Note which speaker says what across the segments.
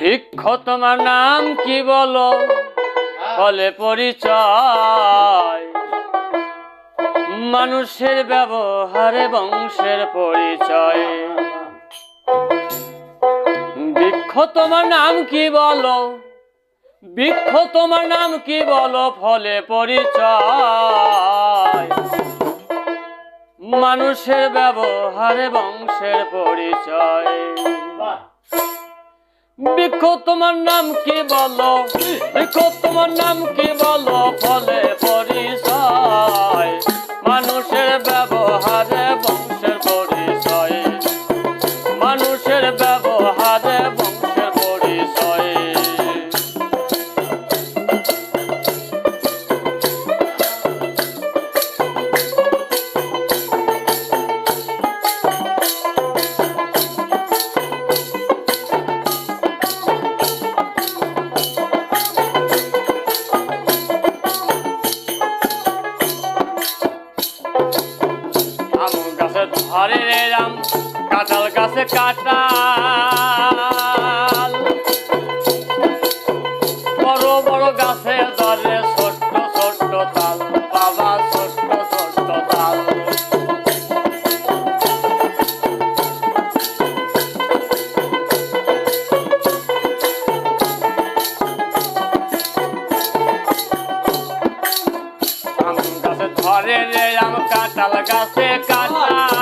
Speaker 1: বৃক্ষ তোমার নাম কি বলো? ফলে পরিচয়। মানুষের ব্যবহারে বংশের পরিচয়। বৃক্ষ, তোমার নাম কি বলো? বৃক্ষ, তোমার নাম কি বলো? ফলে পরিচয়। মানুষের ব্যবহারে বংশের পরিচয়। বৃক্ষ তোমার নাম কি বলো? বৃক্ষ তোমার নাম কি বলো? ফলে পরিচয় গাছে ধরে রাম কাঁঠাল গাছে কাঁঠাল। বড় বড় গাছে ধরে ছোট্ট ছোট্ট তাল, বাবা ছোট্ট ছোট্ট তাল। ধরে রে আম কাঁঠাল গাছে কাঁঠাল।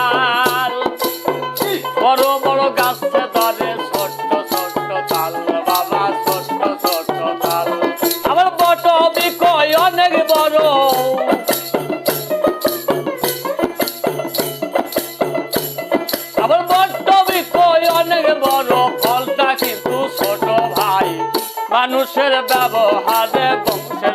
Speaker 1: অনেক বড় ফলটা কিন্তু ছোট ভাই। মানুষের ব্যবহারে বংশের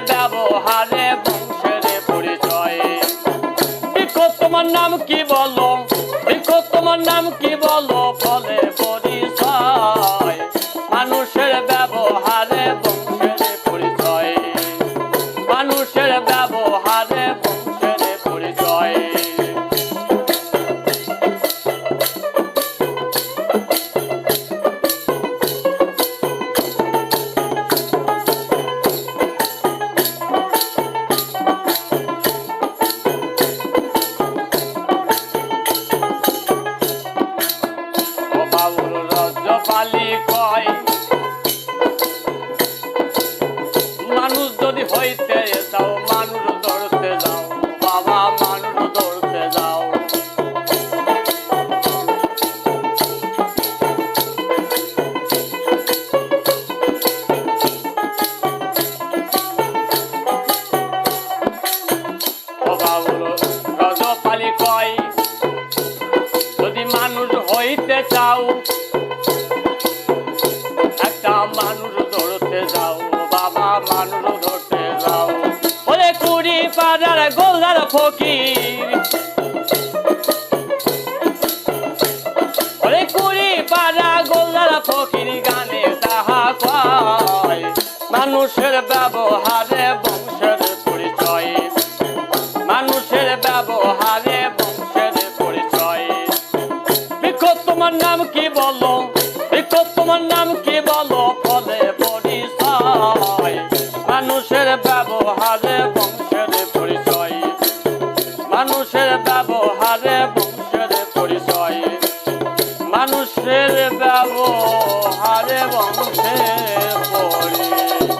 Speaker 1: ব্যবহারে বংশের পরিচয়। বৃক্ষ তোমার নাম কি বলো? বৃক্ষ তোমার নাম কি বলো? কয় মানুষ যদি হইতে যাও মানুষ ধরতে যাও। বাবা, মানুষ ধরতে যাও। রজপালি কয়, যদি মানুষ হইতে চাও মানুষ ধরতে যাও, বাবা মানুষ ধরতে যাও। ওরে কুড়ি পাড়ার গোলদার ফকির। ওরে কুড়ি পাড়া গোলদার ফকির গানে তাহা কয়, মানুষের ব্যবহারে বংশের পরিচয়। মানুষের ব্যবহারে বংশের পরিচয়। বৃক্ষ তোমার নাম কি বলো? বৃক্ষ তোমার নাম কি বলো? ব্যবহারে বংশের পরিচয়। মানুষের ব্যবহারে বংশের পরিচয়